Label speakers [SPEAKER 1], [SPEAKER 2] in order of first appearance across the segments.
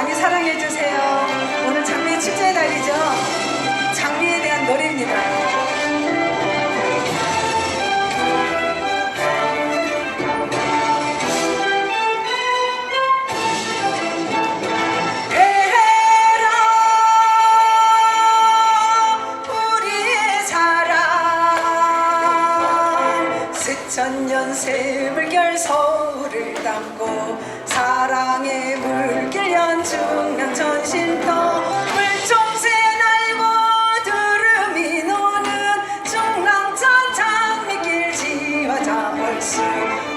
[SPEAKER 1] 많이 사랑해 주세요. 오늘 장미 축제 날이죠. 장미에 대한 노래입니다. 수천년 새물결 서울을 담고 사랑의 얼쑤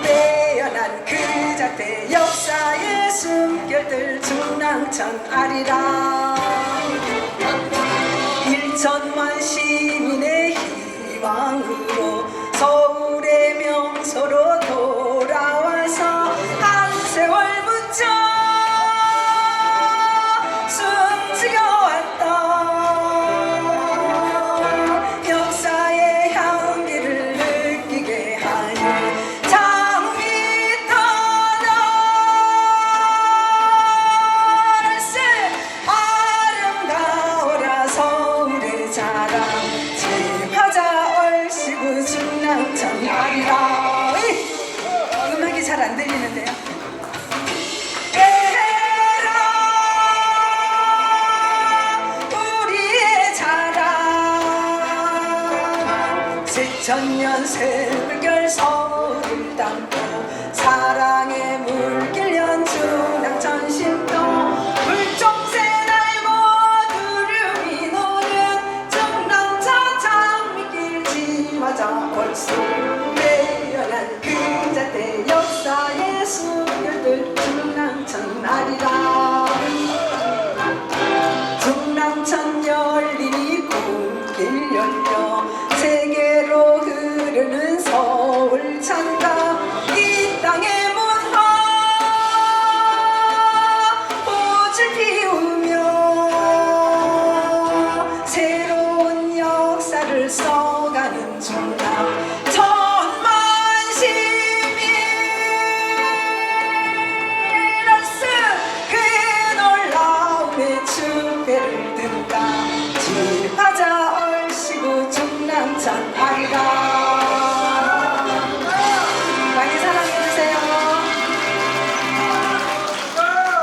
[SPEAKER 1] 빼어난 그 자태 역사의 숨결들 중랑천 아리랑. 일천만 시민의 희망으로 안 들리는데요? 세천년 새물결 서울을 담고 사랑의 물길 연중 양천심도 물총새 날고 두름이 노는 정남차 장미길 지마자 벌써 매연한 그 자태 역 수혈들 중랑천 아리라 중랑천 열리니 꿈길 열려 세계로 흐르는 서울 찬가. 이 땅의 문화 꽃을 피우며 새로운 역사를 써가는 중랑